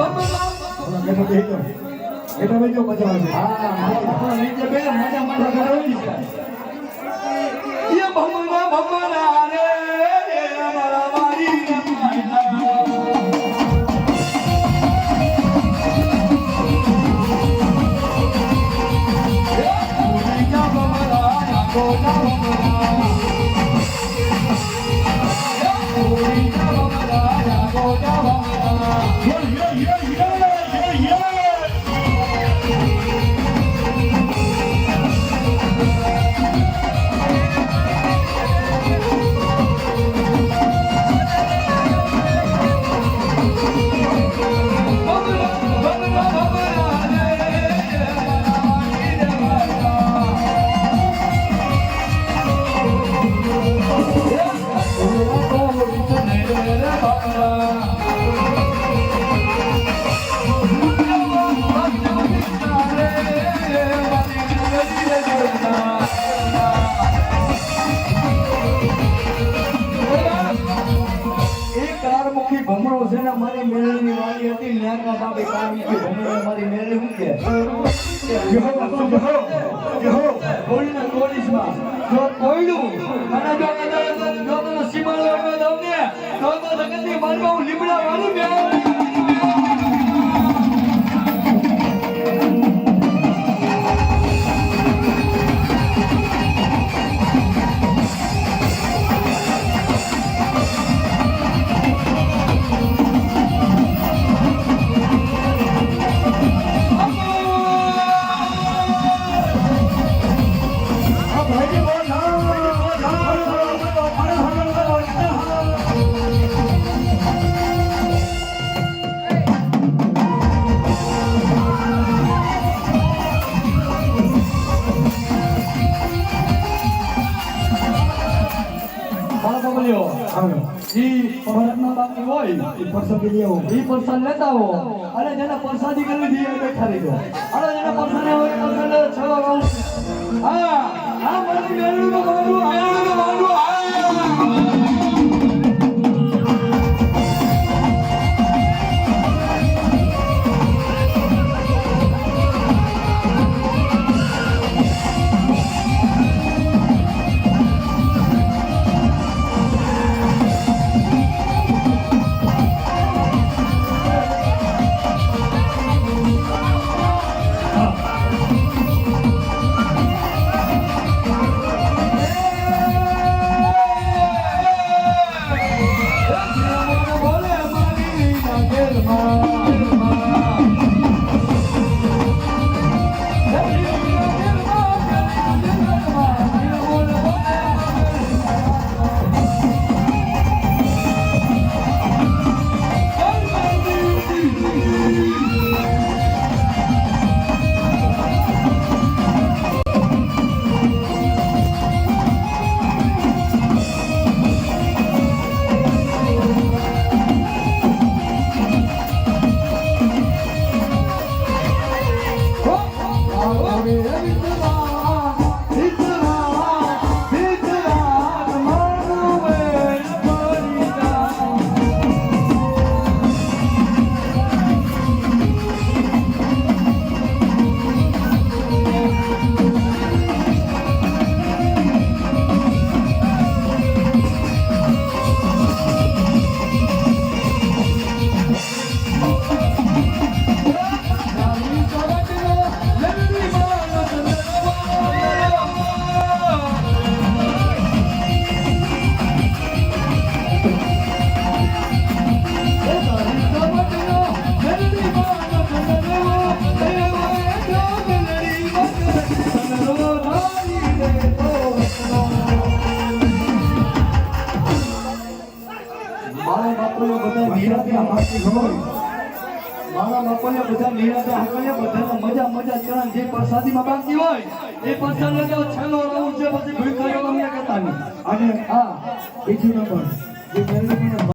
બેઠો બેઠો બેઠો બેઠો મજા રે ભમરો છે ને મારી મેળવીની વાળી હતી ન્યાના બાપે કારમુખી ભમરો મારી મેળવી હું કે યહો યહો યહો કોળીના કોળીસમાં જો કોયડું અને જો જો તને સીમાડો ન દઉં ને તો તો જગતની માનમાં હું લીમડા વાળું મેળવી બબલ્યો આવ્યો ઈ ભરતના બાકી હોય એ પરસોદી લેવો ઈ પરસાદ લેતા હો અને જેને પરસાદી કરવી છે એ બેઠા રહીજો અને જેને પરસાદી હોય પરસાદ રાઉન્ડ હા આ મારી મેળવીનું મારું મેળવીનું મારું આ બાપુને બધા નિરાતે હાથી હોય. મારા બાપુને બધા નિરાતે હાકલે બધાને મજા મજા ચરણ જે પ્રસાદીમાં બાકી હોય, એ પ્રસાદ તો છેલ્લો રાઉન્ડ છે પછી ભૂખાયો અમને કહેતા નહીં. અને હા બીજું નંબર, જે